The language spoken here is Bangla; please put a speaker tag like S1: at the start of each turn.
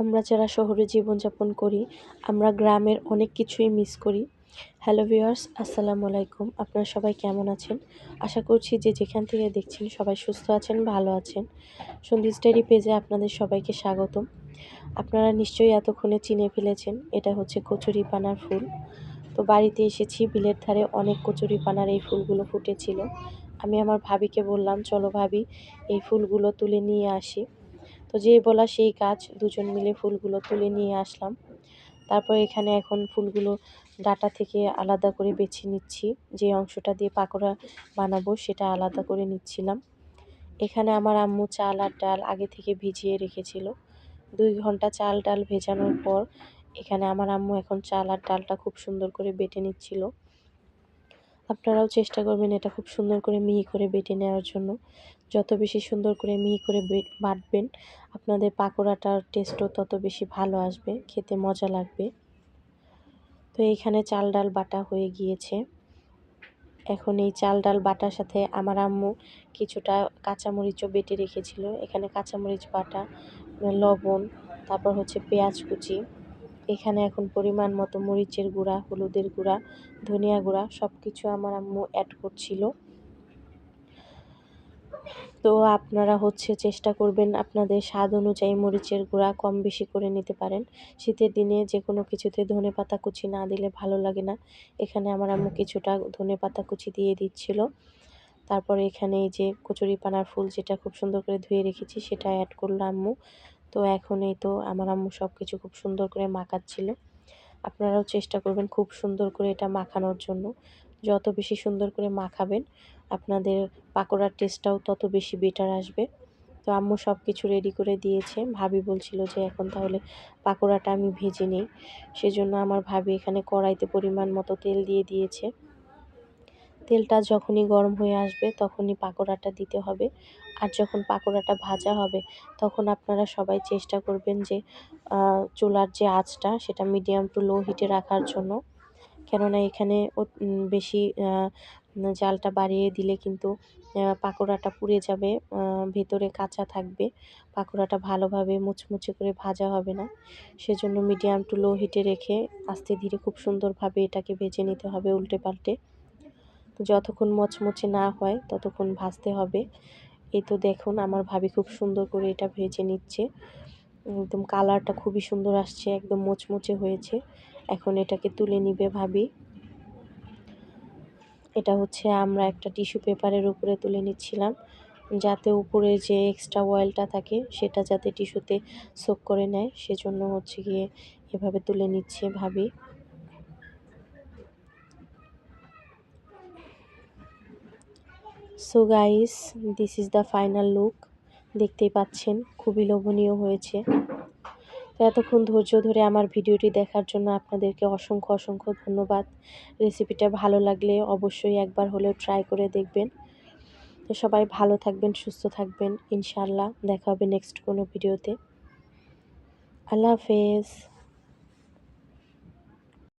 S1: আমরা যারা শহরে জীবনযাপন করি, আমরা গ্রামের অনেক কিছুই মিস করি। হ্যালো ভিউয়ার্স আসসালামু আলাইকুম। আপনারা সবাই কেমন আছেন? আশা করছি যে যেখান থেকে দেখছেন সবাই সুস্থ আছেন, ভালো আছেন। সন্ধিস ডায়েরি পেজে আপনাদের সবাইকে স্বাগতম। আপনারা নিশ্চয়ই এতক্ষণে চিনে ফেলেছেন, এটা হচ্ছে কচুরি পানার ফুল। তো বাড়িতে এসেছি, বিলের ধারে অনেক কচুরি পানার এই ফুলগুলো ফুটেছিল। আমি আমার ভাবিকে বললাম, চলো ভাবি, এই ফুলগুলো তুলে নিয়ে আসি। তো যে বলা সেই কাজ দুজন মিলে ফুলগুলো তুলে নিয়ে আসলাম। তারপর এখানে এখন ফুলগুলো ডাটা থেকে আলাদা করে বেছে নিচ্ছি। যে অংশটা দিয়ে পাকোড়া বানাবো সেটা আলাদা করে নিচ্ছিলাম। এখানে আমার আম্মু চাল আর ডাল আগে থেকে ভিজিয়ে রেখেছিল। দুই ঘণ্টা চাল ডাল ভেজানোর পর এখানে আমার আম্মু এখন চাল আর ডালটা খুব সুন্দর করে বেটে নিচ্ছিল। আপনারাও চেষ্টা করবেন এটা খুব সুন্দর করে মিহি করে বেটে নেওয়ার জন্য। যত বেশি সুন্দর করে মিহি করে বাটবেন, আপনাদের পাকোড়াটার টেস্টও তত বেশি ভালো আসবে, খেতে মজা লাগবে। তো এইখানে চাল ডাল বাটা হয়ে গিয়েছে। এখন এই চাল ডাল বাটার সাথে আমার আম্মু কিছুটা কাঁচামরিচও বেটে রেখেছিল। এখানে কাঁচামরিচ বাটা, লবণ, তারপর হচ্ছে পেঁয়াজ কুচি। এখানে এখন পরিমাণ মতো মরিচের গুঁড়া, হলুদের গুঁড়া, ধনিয়া গুঁড়া সব কিছু আমার আম্মু অ্যাড করছিল। তো আপনারা হচ্ছে চেষ্টা করবেন আপনাদের স্বাদ অনুযায়ী মরিচের গুঁড়া কম বেশি করে নিতে পারেন। শীতের দিনে যে কোনো কিছুতে ধনে পাতা কুচি না দিলে ভালো লাগে না। এখানে আমার আম্মু কিছুটা ধনে পাতা কুচি দিয়ে দিচ্ছিল। তারপরে এখানে এই যে কচুরি পানার ফুল যেটা খুব সুন্দর করে ধুয়ে রেখেছি সেটা অ্যাড করল আম্মু। তো এখন এই তো আমার আম্মু সব কিছু খুব সুন্দর করে মাখাচ্ছিল। আপনারাও চেষ্টা করবেন খুব সুন্দর করে এটা মাখানোর জন্য। যত বেশি সুন্দর করে মাখাবেন, আপনাদের পাকোড়ার টেস্টটাও তত বেশি বেটার আসবে। তো আম্মু সব কিছু রেডি করে দিয়েছে। ভাবি বলছিল যে এখন তাহলে পাকোড়াটা আমি ভেজে নিই। সেজন্য আমার ভাবি এখানে কড়াইতে পরিমাণ মতো তেল দিয়ে দিয়েছে। তেলটা যখনই গরম হয়ে আসবে তখনই পাকোড়াটা দিতে হবে। আর যখন পাকোড়াটা ভাজা হবে তখন আপনারা সবাই চেষ্টা করবেন যে চুলার যে আঁচটা সেটা মিডিয়াম টু লো হিটে রাখার জন্য। কেননা এখানে বেশি জালটা বাড়িয়ে দিলে কিন্তু পাকোড়াটা পুড়ে যাবে ভেতরে কাঁচা থাকবে। পাকোড়াটা ভালোভাবে মুচমুচে করে ভাজা হবে না। সেজন্য মিডিয়াম টু লো হিটে রেখে আস্তে ধীরে খুব সুন্দরভাবে এটাকে ভেজে নিতে হবে উল্টে পাল্টে। যতক্ষণ মচমচে না হয় ততক্ষণ ভাজতে হবে। এই তো দেখুন, আমার ভাবি খুব সুন্দর করে এটা ভেজে নিচ্ছে। একদম কালারটা খুবই সুন্দর আসছে, একদম মোচমোচে হয়েছে। এখন এটাকে তুলে নিবে ভাবি। এটা হচ্ছে আমরা একটা টিস্যু পেপারের উপরে তুলে নিচ্ছিলাম, যাতে উপরে যে এক্সট্রা অয়েলটা থাকে সেটা যাতে টিস্যুতে সোক করে নেয়। সেজন্য হচ্ছে গিয়ে এভাবে তুলে নিচ্ছে ভাবি। So guys this is the final look দেখতেই পাচ্ছেন, খুবই লোভনীয় হয়েছে। তো এতক্ষণ ধৈর্য ধরে আমার ভিডিওটি দেখার জন্য আপনাদেরকে অসংখ্য অসংখ্য ধন্যবাদ। রেসিপিটা ভালো লাগলে অবশ্যই একবার হলেও ট্রাই করে দেখবেন। তো সবাই ভালো থাকবেন, সুস্থ থাকবেন, ইনশাআল্লাহ। দেখা হবে নেক্সট কোনো ভিডিওতে। আল্লাহ হাফেজ।